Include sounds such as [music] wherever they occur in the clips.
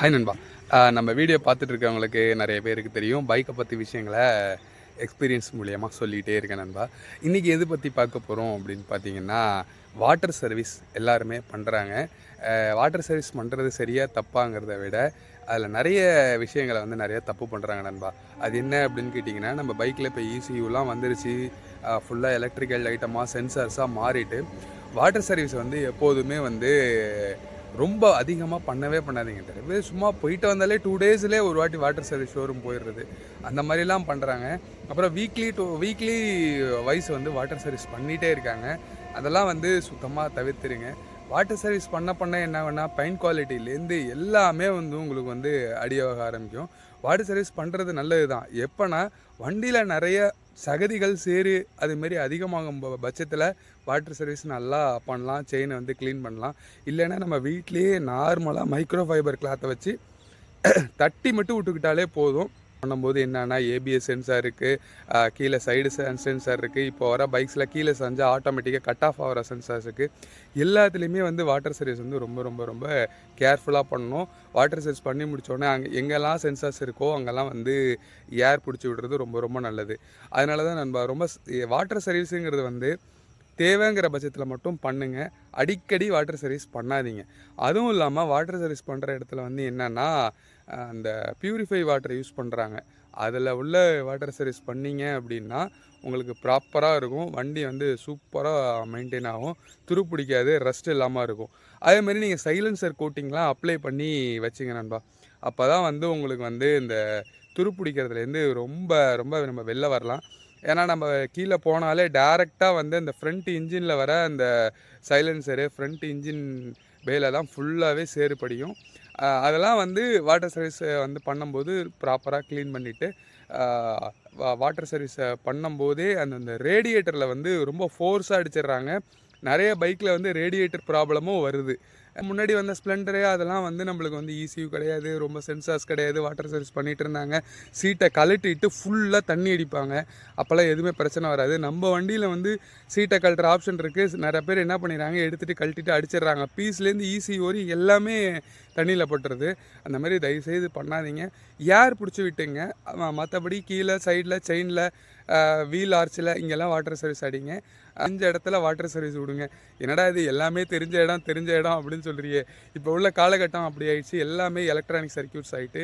Hi நண்பா. நம்ம video பார்த்துட்டு இருக்கவங்களுக்கு நிறைய பேருக்கு தெரியும். பைக்கை பற்றி விஷயங்களை எக்ஸ்பீரியன்ஸ் மூலியமாக சொல்லிகிட்டே இருக்கேன் நண்பா. இன்றைக்கி எது பற்றி பார்க்க போகிறோம் அப்படின்னு பார்த்தீங்கன்னா வாட்டர் சர்வீஸ் எல்லாருமே பண்ணுறாங்க வாட்டர் சர்வீஸ் பண்ணுறது சரியாக தப்பாங்கிறத விட அதில் நிறைய விஷயங்களை வந்து நிறைய தப்பு பண்ணுறாங்க நண்பா. அது என்ன அப்படின்னு கேட்டிங்கன்னா நம்ம பைக்கில் இப்போ இசியூலாம் வந்துருச்சு. ஃபுல்லாக எலக்ட்ரிக்கல் ஐட்டமாக சென்சார்ஸாக மாறிட்டு வாட்டர் சர்வீஸ் வந்து எப்போதுமே வந்து ரொம்ப அதிகமாக பண்ணவே பண்ணாதீங்க நிறைய பேர் சும்மா போயிட்டு வந்தாலே டூ டேஸ்லேயே ஒரு வாட்டி வாட்டர் சர்வீஸ் ஷோரூம் போயிடுறது. அந்த மாதிரிலாம் பண்ணுறாங்க அப்புறம் வீக்லி டூ வீக்லி வைஸ் வந்து வாட்டர் சர்வீஸ் பண்ணிகிட்டே இருக்காங்க. அதெல்லாம் வந்து சுத்தமாக தவிர்த்துருங்க. வாட்டர் சர்வீஸ் பண்ண பண்ண என்ன வேணால் பெயிண்ட் குவாலிட்டிலேருந்து எல்லாமே வந்து உங்களுக்கு வந்து அடியாக ஆரம்பிக்கும். வாட்டர் சர்வீஸ் பண்ணுறது நல்லது தான் எப்போனா வண்டியில் நிறைய சகதிகள் சேரு அதுமாரி அதிகமாகும் பட்சத்தில் வாட்டர் சர்வீஸ் நல்லா பண்ணலாம். செயினை வந்து க்ளீன் பண்ணலாம். இல்லைன்னா நம்ம வீட்லேயே நார்மலாக மைக்ரோ ஃபைபர் கிளாத்தை வச்சு [clears throat] தட்டி மட்டும் விட்டுக்கிட்டாலே போதும். பண்ணும்போது என்னென்னா ஏபிஎஸ் சென்சார் இருக்குது கீழே சைடு சென்சார் இருக்குது இப்போ வர பைக்ஸில் கீழே செஞ்சால் ஆட்டோமேட்டிக்காக கட் ஆஃப் ஆகிற சென்சார்ஸ் இருக்குது எல்லாத்துலேயுமே வந்து வாட்டர் சர்வீஸ் வந்து ரொம்ப ரொம்ப ரொம்ப கேர்ஃபுல்லாக பண்ணணும். வாட்டர் சர்வீஸ் பண்ணி முடித்தோடனே அங்கே எங்கெல்லாம் சென்சார்ஸ் இருக்கோ அங்கெல்லாம் வந்து ஏர் பிடிச்சி விடுறது ரொம்ப ரொம்ப நல்லது. அதனால தான் நம்ம ரொம்ப வாட்டர் சர்வீஸுங்கிறது வந்து தேவைங்கிற பட்சத்தில் மட்டும் பண்ணுங்கள் அடிக்கடி வாட்டர் சர்வீஸ் பண்ணாதீங்க. அதுவும் இல்லாமல் வாட்டர் சர்வீஸ் பண்ணுற இடத்துல வந்து என்னென்னா அந்த பியூரிஃபை வாட்டர் யூஸ் பண்ணுறாங்க அதில் உள்ள வாட்டர் சர்வீஸ் பண்ணீங்க அப்படின்னா உங்களுக்கு ப்ராப்பராக இருக்கும். வண்டி வந்து சூப்பராக மெயின்டைன் ஆகும். துரு பிடிக்காது ரஸ்ட் இல்லாமல் இருக்கும். அதே மாதிரி நீங்கள் சைலன்சர் கோட்டிங்லாம் அப்ளை பண்ணி வச்சுங்க நண்பா. அப்போ தான் வந்து உங்களுக்கு வந்து இந்த துரு பிடிக்கிறதுலேருந்து ரொம்ப ரொம்ப நம்ம வெளில வரலாம். ஏன்னா நம்ம கீழே போனாலே டேரெக்டாக வந்து அந்த ஃப்ரண்ட் இன்ஜினில் வர அந்த சைலன்சரு ஃப்ரண்ட் இன்ஜின் வேலெல்லாம் தான் ஃபுல்லாகவே சேறுபடியும் அதெல்லாம் வந்து வாட்டர் சர்வீஸ் வந்து பண்ணும்போது ப்ராப்பராக க்ளீன் பண்ணிவிட்டு வாட்டர் சர்வீஸை பண்ணும்போதே அந்த அந்த ரேடியேட்டரில் வந்து ரொம்ப ஃபோர்ஸாக அடிச்சிடுறாங்க. நிறைய பைக்கில் வந்து ரேடியேட்டர் ப்ராப்ளமும் வருது. முன்னாடி வந்த ஸ்ப்ளெண்டரு அதெல்லாம் வந்து நம்மளுக்கு வந்து ஈஸியூ கிடையாது. ரொம்ப சென்சார்ஸ் கிடையாது. வாட்டர் சர்வீஸ் பண்ணிகிட்டு இருந்தாங்க. சீட்டை கழட்டிட்டு ஃபுல்லாக தண்ணி அடிப்பாங்க. அப்போல்லாம் எதுவுமே பிரச்சனை வராது. நம்ம வண்டியில் வந்து சீட்டை கழட்டுற ஆப்ஷன் இருக்குது நிறைய பேர் என்ன பண்ணிடுறாங்க? எடுத்துகிட்டு கழட்டிட்டு அடிச்சிடுறாங்க. பீஸ்லேருந்து ஈஸி ஓரி எல்லாமே தண்ணியில் பட்டுறது அந்த மாதிரி தயவுசெய்து பண்ணாதீங்க. ஏர் பிடிச்சி விட்டுங்க. மற்றபடி கீழே சைடில் செயினில் வீல் ஆர்ச்சில் இங்கெல்லாம் வாட்டர் சர்வீஸ் அடிங்க. அஞ்சு இடத்துல வாட்டர் சர்வீஸ் விடுங்க. என்னடா இது எல்லாமே தெரிஞ்ச இடம் தெரிஞ்ச இடம் அப்படின்னு சொல்கிறியே இப்போ உள்ள காலகட்டம் அப்படி ஆயிடுச்சு. எல்லாமே எலக்ட்ரானிக் சர்க்கியூட்ஸ் ஆகிட்டு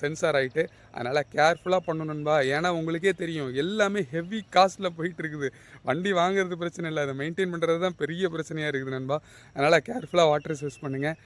சென்சார் ஆகிட்டு அதனால் கேர்ஃபுல்லாக பண்ணணும்பா ஏன்னா உங்களுக்கே தெரியும் எல்லாமே ஹெவி காஸ்ட்டில் போயிட்டு இருக்குது. வண்டி வாங்குறது பிரச்சனை இல்லை. அதை மெயின்டைன் பண்ணுறது தான் பெரிய பிரச்சனையாக இருக்குது நண்பா. அதனால் கேர்ஃபுல்லாக வாட்டர் சர்வீஸ் பண்ணுங்கள்